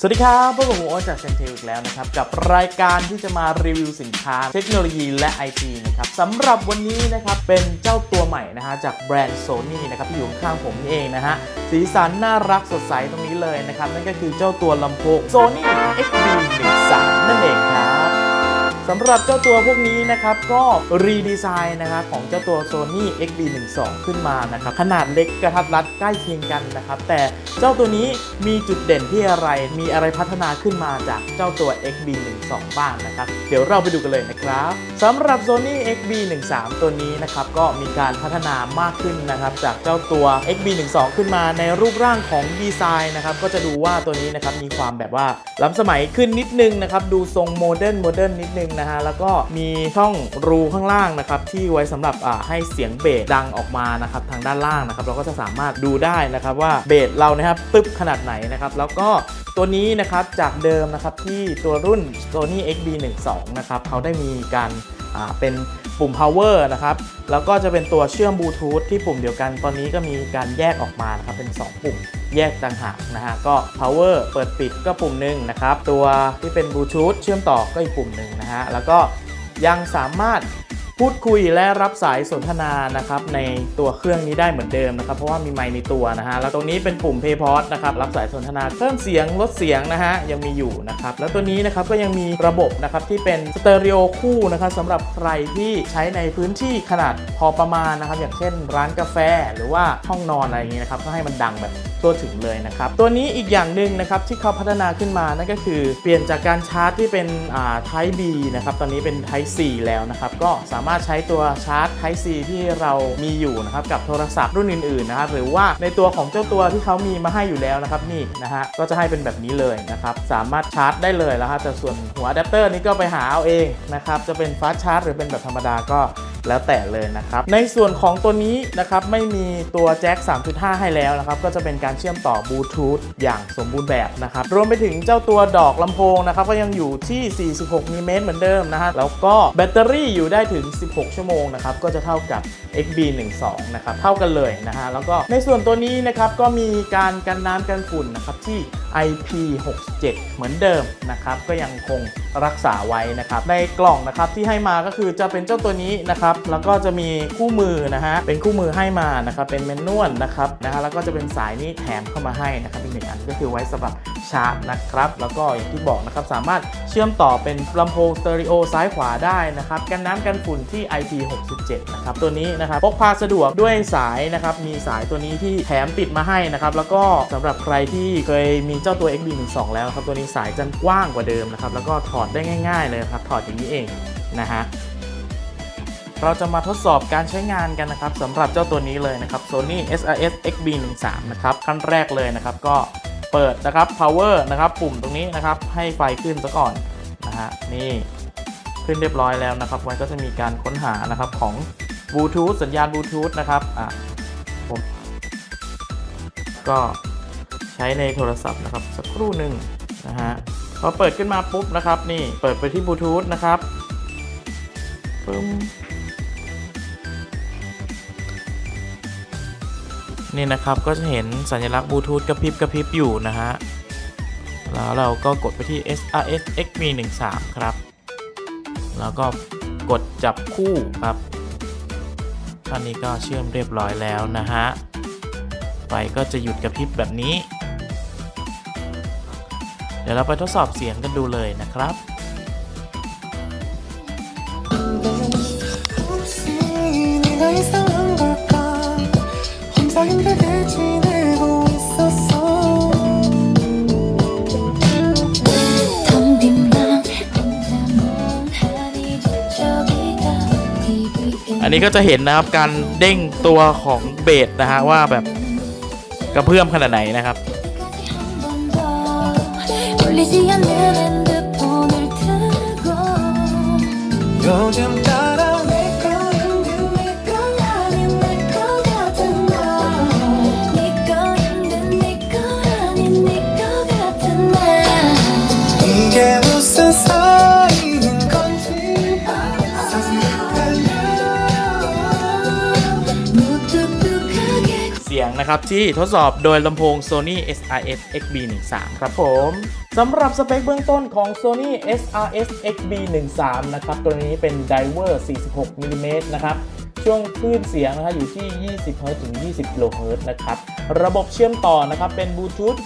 สวัสดีครับพวกผมโอ๊จากเซนเทลอีกแล้วนะครับ กับรายการที่จะมารีวิวสินค้าเทคโนโลยีและ IT นะครับสำหรับวันนี้นะครับ เป็นเจ้าตัวใหม่นะฮะ จากแบรนด์ Sony นะครับที่อยู่ข้างผมนี่เองนะฮะ สีสันน่ารักสดใสตรงนี้เลยนะครับ นั่นก็คือเจ้าตัวลำโพง Sony XB13 นั่นเองครับ สำหรับเจ้าตัวพวกนี้นะครับก็รีดีไซน์นะครับของเจ้าตัว Sony XB12 ขึ้นมานะครับขนาดเล็กกระทัดรัดใกล้เคียงกันนะครับแต่เจ้าตัวนี้มีจุดเด่นที่อะไรมีอะไรพัฒนาขึ้นมาจากเจ้าตัว XB12 บ้างนะครับเดี๋ยวเราไปดูกันเลยนะครับสำหรับ Sony XB13 ตัวนี้นะครับก็มีการพัฒนามากขึ้นนะครับจากเจ้าตัว XB12 ขึ้นมาในรูปร่างของดีไซน์นะครับก็จะดูว่าตัวนี้นะครับมีความแบบว่าล้ำสมัยขึ้นนิดนึงนะครับดูทรงโมเดิร์นโมเดิร์นนิดนึงนะฮะแล้วก็มีช่องรูข้างล่างนะครับที่ไว้สำหรับอ่าให้เสียงเบสดังออกมานะครับทางด้านล่างนะครับเราก็จะสามารถดูได้นะครับว่าเบสเรานะครับตึ๊บขนาดไหนนะครับแล้วก็ตัวนี้นะครับจากเดิมนะครับที่ตัวรุ่น Sony XB12 นะครับเขาได้มีการอ่าเป็น ปุ่ม power นะครับ แล้วก็จะเป็นตัวเชื่อมบลูทูธที่ปุ่มเดียวกัน ตอนนี้ก็มีการแยกออกมานะครับ เป็น 2 ปุ่มแยกต่างหากนะฮะ ก็ power เปิดปิดก็ปุ่มหนึ่งนะครับ ตัวที่เป็นบลูทูธเชื่อมต่อก็อีกปุ่มหนึ่งนะฮะ แล้วก็ยังสามารถ พูดคุยและรับสายสนทนานะครับในตัวเครื่องนี้ได้เหมือนเดิมนะครับเพราะว่ามีไมค์ในตัวนะฮะแล้วตรงนี้เป็นปุ่ม Pay p o d นะครับรับสายสนทนาเพิ่มเสียงลดเสียงนะฮะยังมีอยู่นะครับแล้วตัวนี้นะครับก็ยังมีระบบนะครับที่เป็นสเตอริโอคู่นะครับสำหรับใครที่ใช้ในพื้นที่ขนาดพอประมาณนะครับอย่างเช่นร้านกาแฟหรือว่าห้องนอนอะไรอย่างนี้นะครับก็ให้มันดังแบบ ทั่วถึงเลยนะครับ ตัวนี้อีกอย่างหนึ่งนะครับที่เขาพัฒนาขึ้นมานั่นก็คือเปลี่ยนจากการชาร์จที่เป็นอ่า Type B นะครับตอนนี้เป็น Type C แล้วนะครับก็สามารถใช้ตัวชาร์จ Type C ที่เรามีอยู่นะครับกับโทรศัพท์รุ่นอื่นๆนะครับหรือว่าในตัวของเจ้าตัวที่เขามีมาให้อยู่แล้วนะครับนี่นะฮะก็จะให้เป็นแบบนี้เลยนะครับสามารถชาร์จได้เลยแล้วครับแต่ส่วนหัวอะแดปเตอร์นี้ก็ไปหาเอาเองนะครับจะเป็นฟาสชาร์จหรือเป็นแบบธรรมดาก็ แล้วแต่เลยนะครับในส่วนของตัวนี้นะครับไม่มีตัวแจ็ค 3.5 ให้แล้วนะครับก็จะเป็นการเชื่อมต่อบลูทูธอย่างสมบูรณ์แบบนะครับรวมไปถึงเจ้าตัวดอกลำโพงนะครับก็ยังอยู่ที่ 46มิลลิเมตรเหมือนเดิมนะฮะแล้วก็แบตเตอรี่อยู่ได้ถึง 16 ชั่วโมงนะครับก็จะเท่ากับ XB12 นะครับเท่ากันเลยนะฮะแล้วก็ในส่วนตัวนี้นะครับก็มีการกันน้ำกันฝุ่นนะครับที่ IP67 เหมือนเดิมนะครับก็ยังคงรักษาไว้นะครับในกล่องนะครับที่ให้มาก็คือจะเป็นเจ้าตัวนี้นะครับแล้วก็จะมีคู่มือนะฮะเป็นคู่มือให้มานะครับเป็นเมนนวลนะครับนะฮะแล้วก็จะเป็นสายนี้แถมเข้ามาให้นะครับอีกหนึ่งอันก็คือไว้สำหรับ ชาร์จนะครับ แล้วก็อย่างที่บอกนะครับสามารถเชื่อมต่อเป็นลำโพงสเตอริโอซ้ายขวาได้นะครับกันน้ำกันฝุ่นที่ IP67 นะครับตัวนี้นะครับพกพาสะดวกด้วยสายนะครับมีสายตัวนี้ที่แถมติดมาให้นะครับแล้วก็สำหรับใครที่เคยมีเจ้าตัว XB12 แล้วครับตัวนี้สายจะกว้างกว่าเดิมนะครับแล้วก็ถอดได้ง่ายๆเลยครับถอดอย่างนี้เองนะฮะเราจะมาทดสอบการใช้งานกันนะครับสำหรับเจ้าตัวนี้เลยนะครับ Sony SRS XB13 นะครับขั้นแรกเลยนะครับ ก็ เปิดนะครับ power นะครับ ปุ่มตรงนี้นะครับ ให้ไฟขึ้นซะก่อนนะฮะนี่ขึ้นเรียบร้อยแล้วนะครับ มันก็จะมีการค้นหานะครับของบลูทูธสัญญาณบลูทูธนะครับอะผมก็ใช้ในโทรศัพท์นะครับสักครู่หนึ่งนะฮะพอเปิดขึ้นมาปุ๊บนะครับ นี่เปิดไปที่บลูทูธนะครับปึ้ม นี่นะครับก็จะเห็นสัญลักษณ์บลูทูธกระพริบกระพริบอยู่นะฮะ แล้วเราก็กดไปที่ SRS XB13 ครับ แล้วก็กดจับคู่ครับท่านนี้ก็เชื่อมเรียบร้อยแล้วนะฮะ ไฟก็จะหยุดกระพริบแบบนี้ เดี๋ยวเราไปทดสอบเสียงกันดูเลยนะครับ นนี้ก็จะเห็นนะครับการเด้งตัวของเบสนะฮะว่าแบบกระเพื่อมขนาดไหนนะครับ 끝까지 한 번 더 울리지 않는 핸드폰을 틀고 요즘 따 2 นะครับ ที่ทดสอบโดยลำโพง Sony SRS XB13 ครับผมสำหรับสเปคเบื้องต้นของ Sony SRS XB13 นะครับ ตัวนี้เป็น d i v e r 46 mm นะครับ ช่วงคลื่นเสียงนะครับอยู่ที่ 20 Hz ถึง 20 kHz นะครับ ระบบเชื่อมต่อนะครับเป็นบลูทูธ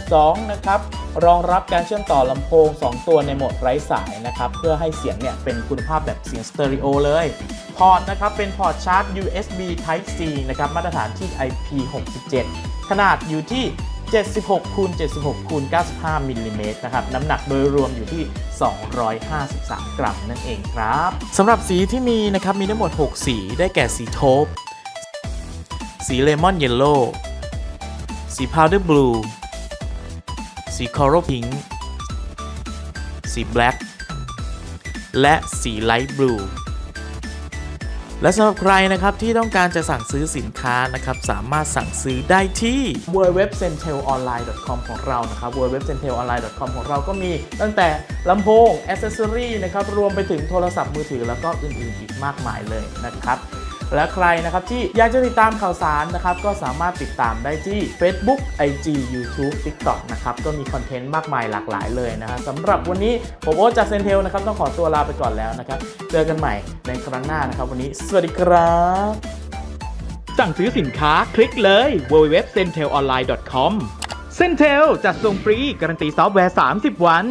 4.2 นะครับ รองรับการเชื่อมต่อลำโพง 2 ตัวในโหมดไร้สายนะครับ เพื่อให้เสียงเนี่ยเป็นคุณภาพแบบเสียงสเตอริโอเลย พอร์ตนะครับเป็นพอร์ตชาร์จ USB Type C นะครับ มาตรฐานที่ IP67 ขนาดอยู่ที่ 76คูณ76คูณ95มิลลิเมตรนะครับน้ำหนักโดยรวมอยู่ที่ 253 กรัมนั่นเองครับสำหรับสีที่มีนะครับมีทั้งหมด 6 สีได้แก่สีโทปสีเลมอนเยลโล่สีพาวเดอร์บลูสีคอรัลพิงค์สีแบล็กและสีไลท์บลู และสำหรับใครนะครับที่ต้องการจะสั่งซื้อสินค้านะครับสามารถสั่งซื้อได้ที่ www.centelonline.com ของเรานะครับ www.centelonline.com ของเราก็มีตั้งแต่ลำโพงอ c เซสซอรีนะครับรวมไปถึงโทรศัพท์มือถือแล้วก็อื่นๆอีกมากมายเลยนะครับ และใครนะครับที่อยากจะติดตามข่าวสารนะครับก็สามารถติดตามได้ที่ Facebook IG YouTube TikTok นะครับก็มีคอนเทนต์มากมายหลากหลายเลยนะครับสำหรับวันนี้ผมโอ๊ตจากเซนเทลนะครับต้องขอตัวลาไปก่อนแล้วนะครับเจอกันใหม่ในครั้งหน้านะครับ วันนี้สวัสดีครับสั่งซื้อสินค้าคลิกเลย www.centelonline.com Centel จัดส่งฟรี การันตีซอฟต์แวร์ 30 วัน